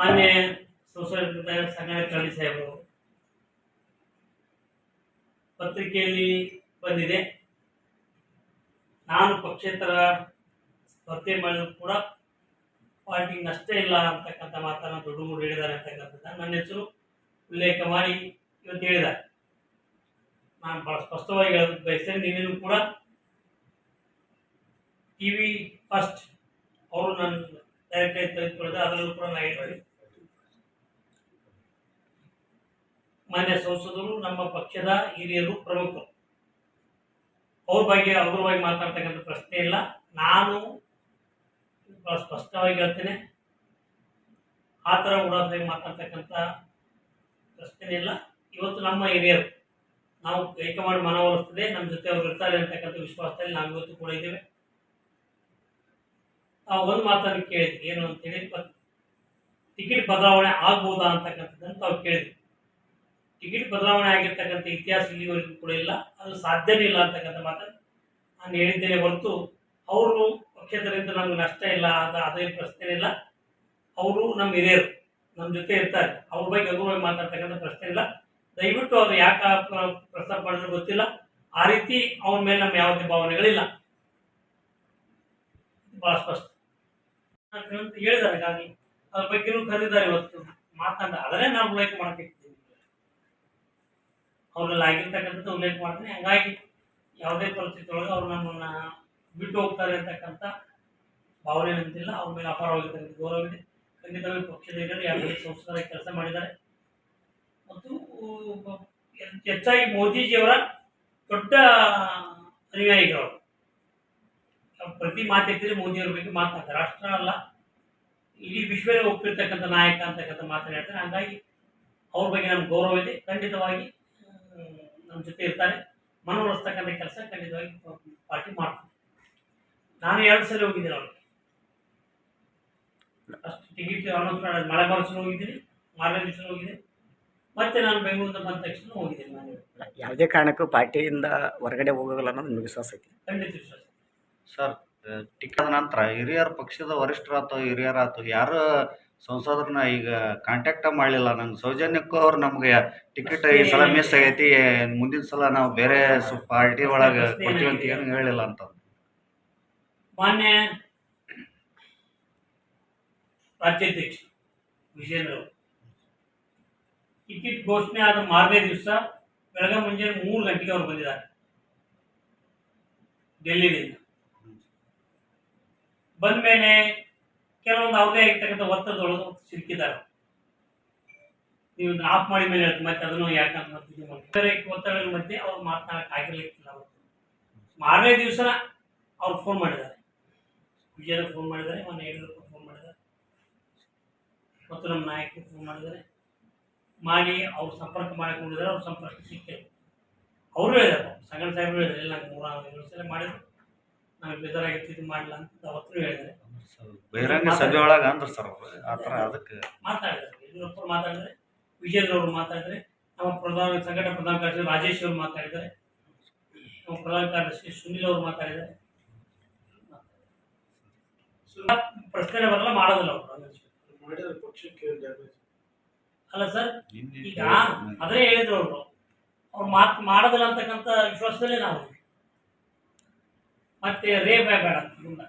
ಮಾನ್ಯ ಸಂಸದ ಸಂಗಣ ಕಳ್ಳಿ ಸಾಹೇಬರು, ಪತ್ರಿಕೆಯಲ್ಲಿ ಬಂದಿದೆ. ನಾನು ಪಕ್ಷೇತರ ಸ್ಪರ್ಧೆ ಮಾಡಿದ್ರು ಕೂಡ ಪಾರ್ಟಿ ನಷ್ಟ ಇಲ್ಲ ಅಂತಕ್ಕಂಥ ಮಾತನ್ನು ದೊಡ್ಡ ಮೂರು ಹೇಳಿದ್ದಾರೆ ಅಂತಕ್ಕಂಥದ್ದು ನನ್ನ ಹೆಸರು ಉಲ್ಲೇಖ ಮಾಡಿ ಇವತ್ತು ಹೇಳಿದ್ದಾರೆ. ನಾನು ಭಾಳ ಸ್ಪಷ್ಟವಾಗಿ ಹೇಳೋದಕ್ಕೆ ಬಯಸ್ತೇನೆ ಕೂಡ ಟಿ ವಿ ಫಸ್ಟ್ ಅವರು ನನ್ನ ಡೈರೆಕ್ಟಾಗಿ ತೆಗೆದುಕೊಂಡಿದ್ದೆ ಅದರಲ್ಲೂ ಕೂಡ ನಾನು ಹೇಳ್ತೀನಿ. ಮಾನ್ಯ ಸಂಸದರು, ನಮ್ಮ ಪಕ್ಷದ ಹಿರಿಯರು ಪ್ರಮುಖರು. ಅವ್ರ ಬಗ್ಗೆ ಅಗ್ರವಾಗಿ ಮಾತಾಡ್ತಕ್ಕಂಥ ಪ್ರಶ್ನೆ ಇಲ್ಲ. ನಾನು ಬಹಳ ಸ್ಪಷ್ಟವಾಗಿ ಹೇಳ್ತೇನೆ. ಆ ಥರ ಉಡಾಫಾಗಿ ಮಾತಾಡ್ತಕ್ಕಂಥ ಪ್ರಶ್ನೆ ಇಲ್ಲ. ಇವತ್ತು ನಮ್ಮ ಹಿರಿಯರು, ನಾವು ಹೈಕಮಾಂಡ್ ಮನವೊಲಿಸ್ತದೆ, ನಮ್ಮ ಜೊತೆ ಅವ್ರು ಇರ್ತಾರೆ ಅಂತಕ್ಕಂಥ ವಿಶ್ವಾಸದಲ್ಲಿ ನಾವು ಇವತ್ತು ಕೂಡ ಇದ್ದೇವೆ. ನಾವು ಒಂದು ಮಾತನ್ನು ಕೇಳಿದ್ವಿ. ಏನು ಅಂತೇಳಿ ಟಿಕೆಟ್ ಬದಲಾವಣೆ ಆಗ್ಬೋದಾ ಅಂತಕ್ಕಂಥದ್ದನ್ನು ತಾವು ಕೇಳಿದ್ವಿ. ಟಿಕೆಟ್ ಬದಲಾವಣೆ ಆಗಿರ್ತಕ್ಕಂಥ ಇತಿಹಾಸ ಇಲ್ಲಿವರೆಗೂ ಕೂಡ ಇಲ್ಲ. ಅದು ಸಾಧ್ಯನೇ ಇಲ್ಲ ಅಂತಕ್ಕಂಥ ಮಾತನ್ನು ನಾನು ಹೇಳಿದ್ದೇನೆ ಹೊರತು ಅವರು ಪಕ್ಷೇತರಿಂದ ನಮ್ಗೆ ನಷ್ಟ ಇಲ್ಲ ಅಂತ ಅದೇ ಪ್ರಶ್ನೆ ಇಲ್ಲ. ಅವರು ನಮ್ಮ ಹಿರಿಯರು, ನಮ್ಮ ಜೊತೆ ಇರ್ತಾರೆ. ಅವ್ರ ಬಗ್ಗೆ ಅಗುರವಾಗಿ ಮಾತಾಡ್ತಕ್ಕಂಥ ಪ್ರಶ್ನೆ ಇಲ್ಲ. ದಯವಿಟ್ಟು ಅವ್ರು ಯಾಕೆ ಪ್ರಸ್ತಾಪ ಮಾಡಿದ್ರು ಗೊತ್ತಿಲ್ಲ. ಆ ರೀತಿ ಅವನ ಮೇಲೆ ನಮ್ಮ ಯಾವುದೇ ಭಾವನೆಗಳಿಲ್ಲ. ಭಾಳ ಸ್ಪಷ್ಟ. ಹೇಳಿದ್ದಾರೆ ಹಾಗಾಗಿ ಅದ್ರ ಬಗ್ಗೆನೂ ಕರೆದಿದ್ದಾರೆ ಇವತ್ತು ಮಾತನಾಡ ಅದನ್ನೇ ನಾವು ಲೈಕ್ ಮಾಡ್ತಿರ್ತೀವಿ ಅವ್ರಲ್ಲಿ ಆಗಿರ್ತಕ್ಕಂಥದ್ದು ಉಲ್ಲೇಖ ಮಾಡ್ತೀನಿ. ಹಂಗಾಗಿ ಯಾವುದೇ ಪರಿಸ್ಥಿತಿ ಒಳಗೆ ಅವ್ರು ನಮ್ಮನ್ನ ಬಿಟ್ಟು ಹೋಗ್ತಾರೆ ಅಂತಕ್ಕಂಥ ಭಾವನೆ ನಿಂತಿಲ್ಲ. ಅವ್ರ ಮೇಲೆ ಅಪಾರವಾಗಿರ್ತಕ್ಕಂಥ ಗೌರವ ಇದೆ. ಖಂಡಿತವಾಗಿ ಪಕ್ಷದ ಹಿರಿಯರು ಯಾವುದೇ ಸಂಸ್ಕಾರ ಕೆಲಸ ಮಾಡಿದ್ದಾರೆ. ಮತ್ತು ಹೆಚ್ಚಾಗಿ ಮೋದಿಜಿಯವರ ದೊಡ್ಡ ಅನುಯಾಯಿಗಳು. ಪ್ರತಿ ಮಾತೆ ಪ್ರತಿ ಮೋದಿಯವ್ರ ಬಗ್ಗೆ ಮಾತನಾಡ್ತಾರೆ ರಾಷ್ಟ್ರ ಅಲ್ಲ, ಇಡೀ ವಿಶ್ವವೇ ಒಪ್ಪಿರ್ತಕ್ಕಂಥ ನಾಯಕ ಅಂತಕ್ಕಂಥ ಮಾತನ್ನು ಹೇಳ್ತಾರೆ. ಹಾಗಾಗಿ ಅವ್ರ ಬಗ್ಗೆ ನಮ್ಗೆ ಗೌರವ ಇದೆ. ಖಂಡಿತವಾಗಿ ನಮ್ಮ ಜೊತೆ ಇರ್ತಾರೆ ಮನವೊಲಿಸ್ತಕ್ಕಂಥ ಕೆಲಸ ಖಂಡಿತವಾಗಿ ಪಾರ್ಟಿ ಮಾಡ್ತಾರೆ ನಾನು ಎರಡು ಸಲ ಹೋಗಿದ್ದೀನಿ ಅವ್ರಿಗೆ ಅಷ್ಟು ಟಿಕೆಟ್ ಅನೌನ್ಸ್ ಮಾಡೋದು ಮಳೆ ಬರೋಸಲು ಹೋಗಿದ್ದೀನಿ ಮಾರನೇ ದಿವಸ ಹೋಗಿದ್ದೀನಿ. ಮತ್ತೆ ನಾನು ಬೆಂಗಳೂರಿಂದ ಬಂದ ತಕ್ಷಣ ಹೋಗಿದ್ದೀನಿ ನಾನು ಯಾವುದೇ ಕಾರಣಕ್ಕೂ ಪಾರ್ಟಿಯಿಂದ ಹೊರಗಡೆ ಹೋಗೋಲ್ಲ ಅನ್ನೋದು ನಿಮಗೆ ವಿಶ್ವಾಸ ಐತಿ? ಖಂಡಿತ ವಿಶ್ವಾಸ ಸರ್ ಟಿಕೆಟ್ ನಂತರ ಹಿರಿಯರ ಪಕ್ಷದ ವರಿಷ್ಠರಾತು ಹಿರಿಯರಾತು ಯಾರು ಸಂಸದರನ್ನ ಈಗ ಕಾಂಟ್ಯಾಕ್ಟ ಮಾಡಲಿಲ್ಲ. ನಂಗೆ ಸೌಜನ್ಯಕ್ಕೂ ಅವ್ರು ನಮ್ಗೆ ಟಿಕೆಟ್ ಈ ಸಲ ಮಿಸ್ ಆಗೈತಿ. ಮುಂದಿನ ಸಲ ನಾವು ಬೇರೆ ಪಾರ್ಟಿ ಒಳಗೆ ಕೊಡ್ತೀವಿ ಅಂತ ಏನು ಹೇಳಿಲ್ಲ ಅಂತ ಮಾನ್ಯ ರಾಜ್ಯಾಧ್ಯಕ್ಷ ಅವರು. ಟಿಕೆಟ್ ಘೋಷಣೆ ಆದ ಮಾರನೇ ದಿವಸ ಬೆಳಗ್ಗೆ ಮುಂಜಾನೆ ಮೂರು ಗಂಟೆಗೆ ಅವ್ರು ಬಂದಿದ್ದಾರೆ. ಡೆಲ್ಲಿದಿಂದ ಬಂದ ಮೇಲೆ ಕೆಲವೊಂದು ಅವ್ರದೇ ಆಗಿರ್ತಕ್ಕಂಥ ಒತ್ತಡದೊಳಗೆ ಸಿಕ್ಕಿದ್ದಾರೆ. ನೀವು ಆಫ್ ಮಾಡಿ ಮೇಲೆ ಹೇಳ್ತೀನಿ, ಮತ್ತೆ ಅದನ್ನು ಯಾಕಂತ ಮತ್ತೆ ಒತ್ತಡಗಳ ಮಧ್ಯೆ ಅವ್ರು ಮಾತನಾಡಕ್ಕೆ ಆಗಿರ್ಲಿಕ್ಕಿಲ್ಲ ಅವತ್ತು. ಮಾರನೇ ದಿವಸ ಅವ್ರು ಫೋನ್ ಮಾಡಿದ್ದಾರೆ. ವಿಜಯದ ಫೋನ್ ಮಾಡಿದ್ದಾರೆ, ಮೊನ್ನೆ ಯಡಿಯೂರಪ್ಪ ಫೋನ್ ಮಾಡಿದ್ದಾರೆ. ಮತ್ತು ನಮ್ಮ ನಾಯಕರು ಫೋನ್ ಮಾಡಿದ್ದಾರೆ. ಮಾಡಿ ಅವ್ರು ಸಂಪರ್ಕ ಮಾಡಿಕೊಂಡಿದ್ದಾರೆ, ಅವ್ರ ಸಂಪರ್ಕ ಸಿಕ್ಕಿಲ್ಲ. ಅವರು ಹೇಳಿದಾರೆ ಸಂಗಣ ಸಾಹೇಬರು ಹೇಳಿದ್ರು ಇಲ್ಲ ನಂಗೆ ಮೂರ ಎರಡು ಸಲ ಮಾಡಿದ್ರು. ನಮಗೆ ಬೇಜಾರಾಗಿತ್ತು ಇದು ಮಾಡಿಲ್ಲ ಅಂತ ಅವತ್ತು ಹೇಳಿದ್ದಾರೆ. ಬಹಿರಂಗ ಸಭೆ ಒಳಗೆ ಅಂದ್ರೆ ಸರ್ ಅವ್ರು. ಆ ಥರ ಅದಕ್ಕೆ ಮಾತಾಡಿದ್ರು. ಯಡಿಯೂರಪ್ಪ ಮಾತಾಡಿದ್ದಾರೆ ವಿಜೇಂದ್ರ ಅವರು ಮಾತಾಡಿದ್ದಾರೆ ನಮ್ಮ ಪ್ರಧಾನ ಸಂಘಟನಾ ಪ್ರಧಾನ ಕಾರ್ಯದರ್ಶಿ ರಾಜೇಶ್ ಅವರು ಮಾತಾಡಿದ್ದಾರೆ. ನಮ್ಮ ಪ್ರಧಾನ ಕಾರ್ಯದರ್ಶಿ ಸುನಿಲ್ ಅವರು ಮಾತಾಡಿದ್ದಾರೆ. ಪ್ರಶ್ನೆ ಬರಲ್ಲ ಮಾಡೋದಿಲ್ಲ ಅವರು. ಮಾಡಿದ್ರೆ ಪಕ್ಷಕ್ಕೆ ಡ್ಯಾಮೇಜ್ ಅಲ್ಲ ಸರ್ ಈಗ ಅದೇ ಹೇಳಿದ್ರು ಅವರು. ಅವ್ರು ಮಾತು ಮಾಡೋದಿಲ್ಲ ಅಂತಕ್ಕಂಥ ವಿಶ್ವಾಸದಲ್ಲೇ ನಾವು. ಮತ್ತೆ ರೇ ಬೇಡ ಬೇಡ ಅಂತ ಮುಂದೆ.